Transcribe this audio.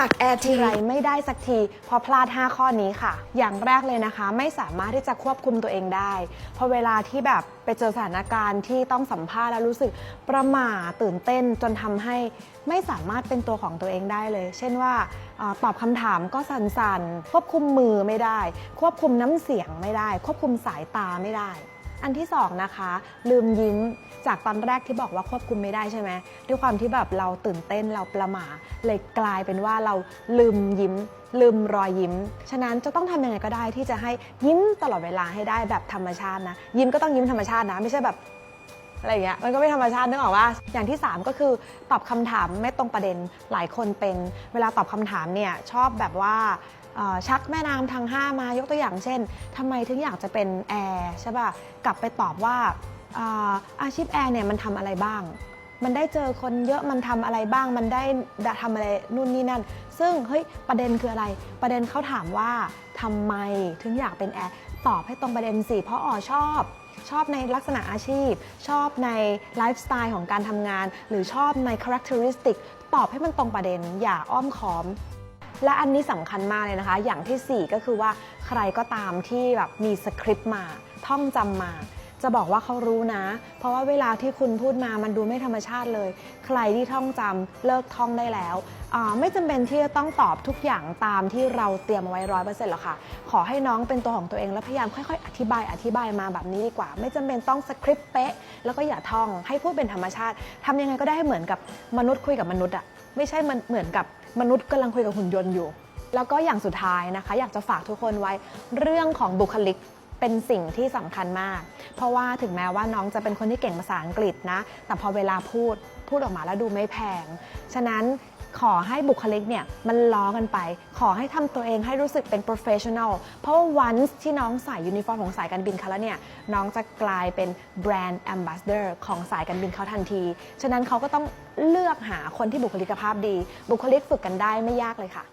มัครแอร์ทีไรไม่ได้สักทีเพอพลาด 5 ข้อนี้ค่ะ อย่างแรกเลยนะคะ ไม่สามารถที่จะควบคุมตัวเองได้พอเวลาที่แบบไปเจอสถานการณ์ที่ต้องสัมภาษณ์แล้วรู้สึกประหม่าตื่นเต้นจนทำให้ไม่สามารถเป็นตัวของตัวเองได้เลย เช่นว่าตอบคำถามก็สั่นๆ ควบคุมมือไม่ได้ ควบคุมน้ำเสียงไม่ได้ ควบคุมสายตาไม่ได้ อันที่สองนะคะลืมยิ้มจากตอนแรกที่บอกว่าควบคุมไม่ได้ใช่ไหมด้วยความที่แบบเราตื่นเต้นเราประหม่าเลยกลายเป็นว่าเราลืมยิ้ม ลืมรอยยิ้ม ฉะนั้นจะต้องทำยังไงก็ได้ที่จะให้ยิ้มตลอดเวลาให้ได้แบบธรรมชาตินะ ยิ้มก็ต้องยิ้มธรรมชาตินะ ไม่ใช่แบบอะไรเงี้ยมันก็ไม่ธรรมชาตินึกออกว่า อย่างที่ 3 ก็คือตอบคำถามไม่ตรงประเด็นหลายคนเป็น เวลาตอบคำถามเนี่ยชอบแบบว่า ชักแม่น้ำทางห้ามายกตัวอย่างเช่นทำไมถึงอยากจะเป็นแอร์ใช่ป่ะกลับไปตอบว่าอาอาชีพแอร์เนี่ยมันทำอะไรบ้าง มันได้เจอคนเยอะมันทำอะไรบ้าง มันได้ทำอะไรนู่นนี่นั่น ซึ่งเฮ้ยประเด็นคืออะไร ประเด็นเขาถามว่าทำไมถึงอยากเป็นแอร์ตอบให้ตรงประเด็นสิเพราะอ๋อชอบชอบในลักษณะอาชีพ ชอบในไลฟ์สไตล์ของการทำงาน หรือชอบใน characteristic ตอบให้มันตรงประเด็น อย่าอ้อมค้อม และอันนี้สำคัญมากเลยนะคะ อย่างทีสี่ 4 ก็คือว่าใครก็ตามที่แบบมีสคริปต์มาท่องจำมา จะบอกว่าเขารู้นะ เพราะว่าเวลาที่คุณพูดมามันดูไม่ธรรมชาติเลย ใครที่ท่องจำเลิกท่องได้แล้วอ่าไม่จำเป็นที่จะต้องตอบทุกอย่างตามที่เราเตรียมเอาไว้ร้อยเปอร์เซ็นต์หรอกค่ะ ขอให้น้องเป็นตัวของตัวเองแล้วพยายามค่อยๆ อธิบายอธิบายมาแบบนี้ดีกว่า ไม่จำเป็นต้องสคริปต์เป๊ะ แล้วก็อย่าท่องให้พูดเป็นธรรมชาติทำยังไงก็ได้ให้เหมือนกับมนุษย์คุยกับมนุษย์อะไม่ใช่มันเหมือนกับมนุษย์กำลังคุยกับหุ่นยนต์อยู่ แล้วก็อย่างสุดท้ายนะคะ อยากจะฝากทุกคนไว้เรื่องของบุคลิก เป็นสิ่งที่สำคัญมาก เพราะว่าถึงแม้ว่าน้องจะเป็นคนที่เก่งภาษาอังกฤษนะ แต่พอเวลาพูดพูดออกมาแล้วดูไม่แพง ฉะนั้นขอให้บุคลิกเนี่ยมันล้อกันไป ขอให้ทำตัวเองให้รู้สึกเป็น professional เพราะว่า once ที่น้องใส่ยูนิฟอร์มของสายการบินเขาแล้วเนี่ย น้องจะกลายเป็น brand ambassador ของสายการบินเขาทันที ฉะนั้นเขาก็ต้องเลือกหาคนที่บุคลิกภาพดี บุคลิกฝึกกันได้ไม่ยากเลยค่ะ